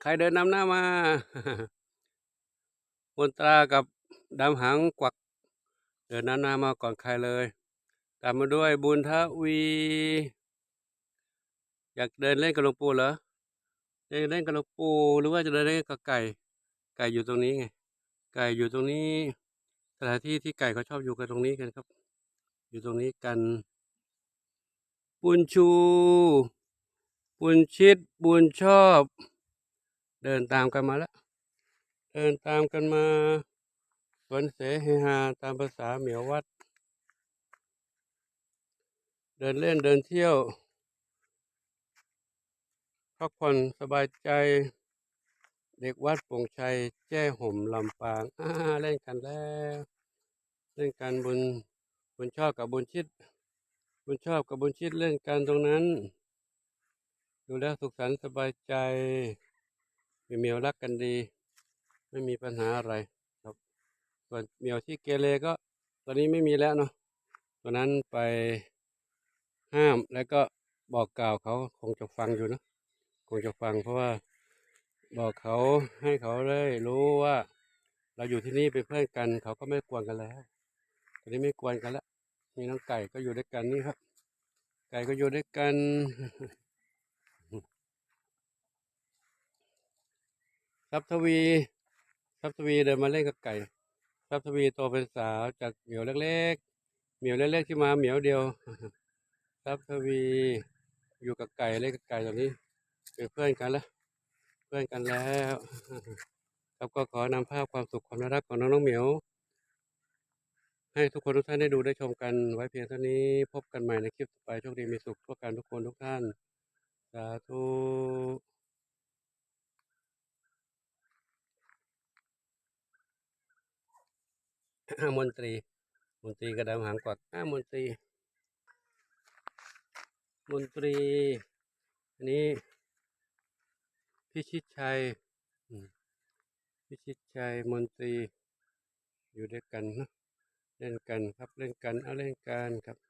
ใครเดินนำหน้ามามนตรากับดำหางกวัก เดินนำหน้ามาก่อนใครเลย ตามมาด้วยบุญทวี อยากเดินเล่นกับหลวงปู่เหรอเดินเล่นกับหลวงปู่หรือว่าจะเดินเล่นกับไก่ ไก่อยู่ตรงนี้ไง ไก่อยู่ตรงนี้สถานที่ที่ไก่เขาชอบอยู่กันตรงนี้กันครับ อยู่ตรงนี้กัน บุญชู บุญชิด บุญชอบ เดินตามกันมาแล้วเดินตามกันมาสวนเสเฮฮาตามภาษาเหมียววัด เดินเล่นเดินเที่ยวพักผ่อนสบายใจ เด็กวัดปงชัยแจ้ห่มลำปางอ่าเล่นกันแล้วเล่นกันบุญบุญชอบกับบุญชิดบุญชอบกับบุญชิดเล่นกันตรงนั้น ดูแล้วสุขสันต์สบายใจ มีเมียวรักกันดี ไม่มีปัญหาอะไรครับ ส่วนเมียวที่เกเรก็ ตอนนี้ไม่มีแล้วเนาะตอนนั้นไปห้ามแล้วก็บอกกล่าวเขาคงจะฟังอยู่นะคงจะฟังเพราะว่าบอกเขาให้เขาได้รู้ว่า เราอยู่ที่นี่เป็นเพื่อนกัน เขาก็ไม่กวนกันแล้ว ตอนนี้ไม่กวนกันแล้วมีน้องไก่ก็อยู่ด้วยกันนี่ครับ ไก่ก็อยู่ด้วยกัน ทรัพทวีทรัพทวีเดินมาเล่นกับไก่ทรัพทวีโตเป็นสาวจากเหมียวเล็กๆเหมียวเล็กๆที่มาเหมียวเดียวทรัพทวีอยู่กับไก่เล่นกับไก่ตอนนี้เป็นเพื่อนกันแล้ว เพื่อนกันแล้วครับก็ขอนำภาพความสุขความน่ารักของน้องน้องเหมียว ให้ทุกคนทุกท่านได้ดูได้ชมกันไว้เพียงเท่านี้พบกันใหม่ในคลิปต่อไปโชคดีมีสุขทั่วกันทุกคนทุกท่านสาธุ อ่า มนตรี มนตรีกระดามหางกวักอ่ามนตรี มนตรี อันนี้ พิชิตชัยพิชิตชัยมนตรีอยู่ด้วยกันเนะเล่นกันครับเล่นกันเอาเล่นกันครับ